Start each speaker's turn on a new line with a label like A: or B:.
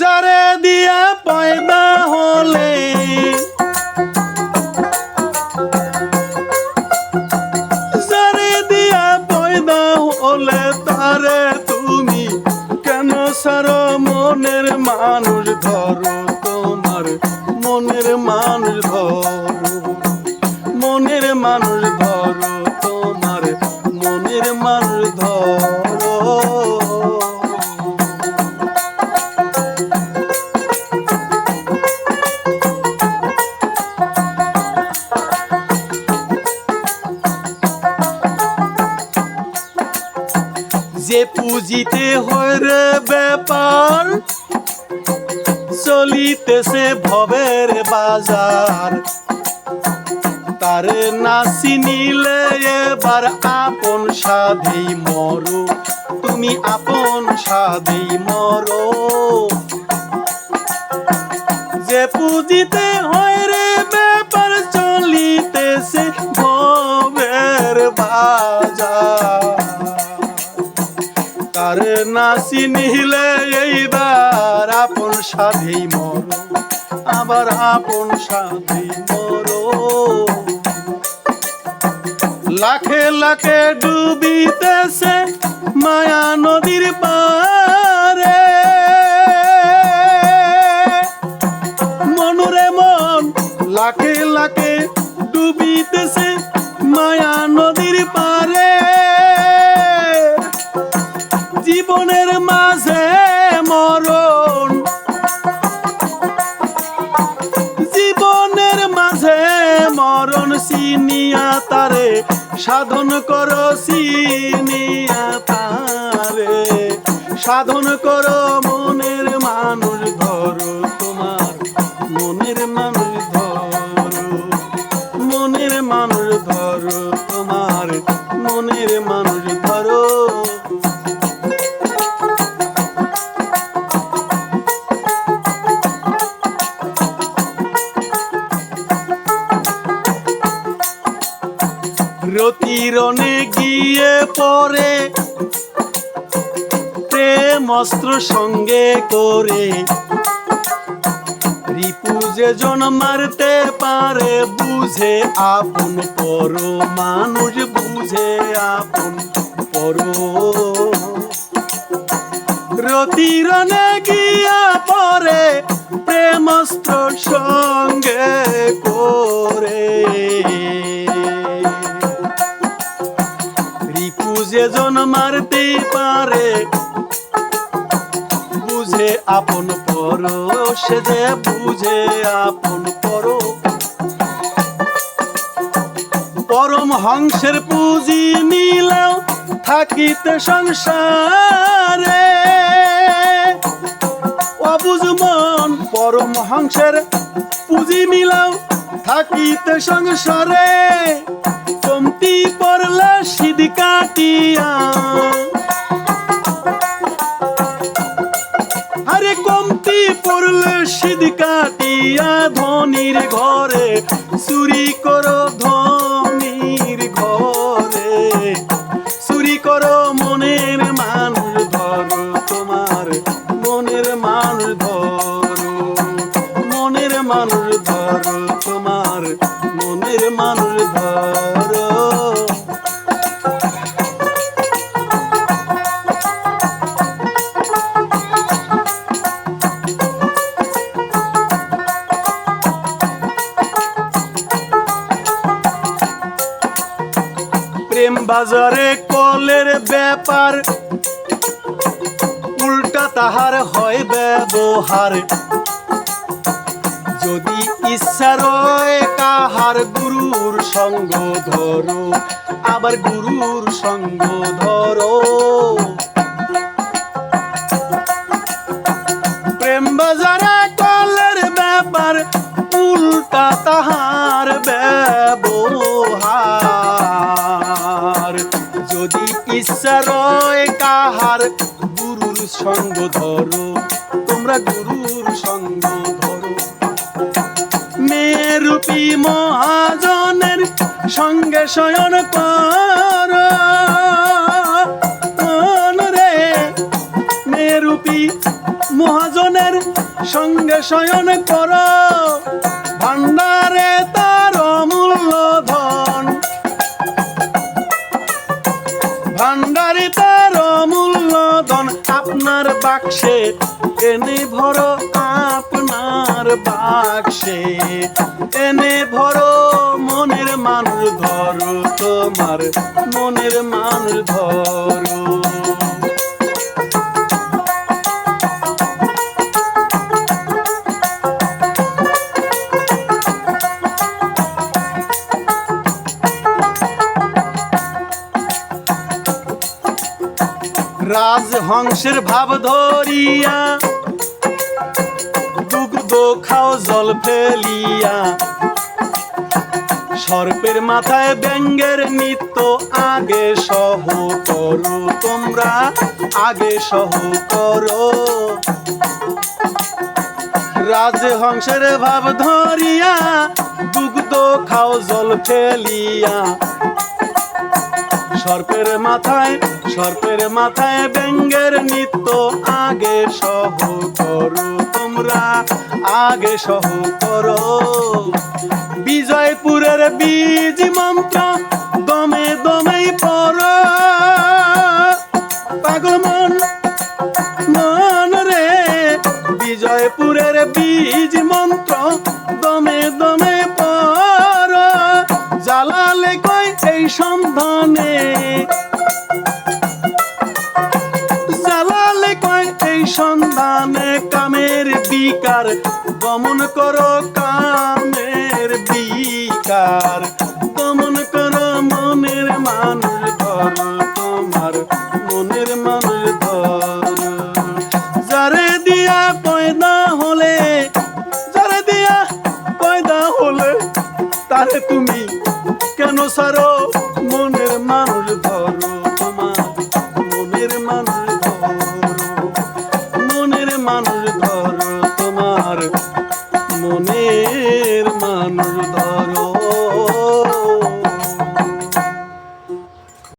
A: যারে দিয়া পয়দা হলে। যারে দিয়া পয়দা হলে তারে তুমি কেন সার মনের মানুষ ধরো তোমার? মনের মানুষ ধরো। মনের মানুষ যে পুঁজিতে হয় রে ব্যাপার, চলিতেছে ভবের বাজার। তারে নাসি নিলে এবার আপন সাধেই মরো, তুমি আপন সাধেই মরো। যে পুঁজিতে হয় রে ব্যাপার, চলিতেছে ভবের বাজার। তার নাসি নিলে এইবার আপন সাধেই মর, আবার আপন সাধেই মর। লাখে লাখে ডুবিতেছে মায়া নদীর পারে। মনুরে মন লাখে লাখে ডুবিতেছে সিনিয়া তারে সাধন করো সিনিয়া তারে। সাধন করো মনের মানুষ ধরো। রতিরণে গিয়ে পরে প্রেম অস্ত্র সঙ্গে করে। রিপু যে জন মারতে পারে, বুঝে আপন পর, মানুষ বুঝে আপন পর। রতিরণে গিয়া পরে প্রেমস্ত্র সঙ্গে করে। রিপু যে জন মারতে পারে। বুঝে আপন পর, সে যে বুঝে আপন পর। পরম হংসের পুঁজি নিলাও থাকিতে সংসারে। অবুজ মন পরম হংসের পুঁজি মিলাও থাকিতে সংসারে। কমতি পড়লে সিদ কাটিয়া। আরে কমতি পড়লে সিদ কাটিয়া ধনির ঘরে চুরি করো বাজারে কলের ব্যাপার। উল্টা তাহার হয় ব্যবহার। যদি ইচ্ছা রয় কাহার গুরুর সঙ্গ ধরো, আবার গুরুর সঙ্গ ধরো। প্রেম বাজারে কলের ব্যাপার, উল্টা তাহার ব্যবহার। যদি ইচ্ছা রয় কাহার গুরুর সঙ্গ ধরো, তোমরা গুরুর সঙ্গ ধরো। মেরুপি মহাজনের সঙ্গে শয়ন কর। রে মহাজনের সঙ্গে শয়ন কর। বাক্সে এনে ভর আপনার বাক্সে। এনে ভর মনের মানুষ ধরো তোমার মনের মানুষ ধরো। রাজহংসের ভাব ধরিয়া দুগ্ধ খাও জল ফেলিয়া। সর্পের মাথায় ব্যঙ্গের নিত্য আগে সহ করো তোমরা, আগে সহ করো। রাজহংসের ভাব ধরিয়া দুগ্ধ খাও জল ফেলিয়া, সর্পের মাথায় সর্পের মাথায় ব্যঙ্গের নিত্য আগে সহ করো তোমরা, আগে সহ করো। বিজয়পুরের বীজ মন্ত্র দমে দমেই পর পাগল মন মন রে, বিজয়পুরের বীজ মন্ত্র সন্ধানে কামের বিকার দমন করো কামের বিকার। দমন করো মনের মানুষ ধর তোমার, মনের মানুষ ধর। যারে দিয়া পয়দা হলে, যারে দিয়া পয়দা হলে, তারে তুমি কেন সারো? মনের মানুষ ধরো তোমার, মনের মানুষ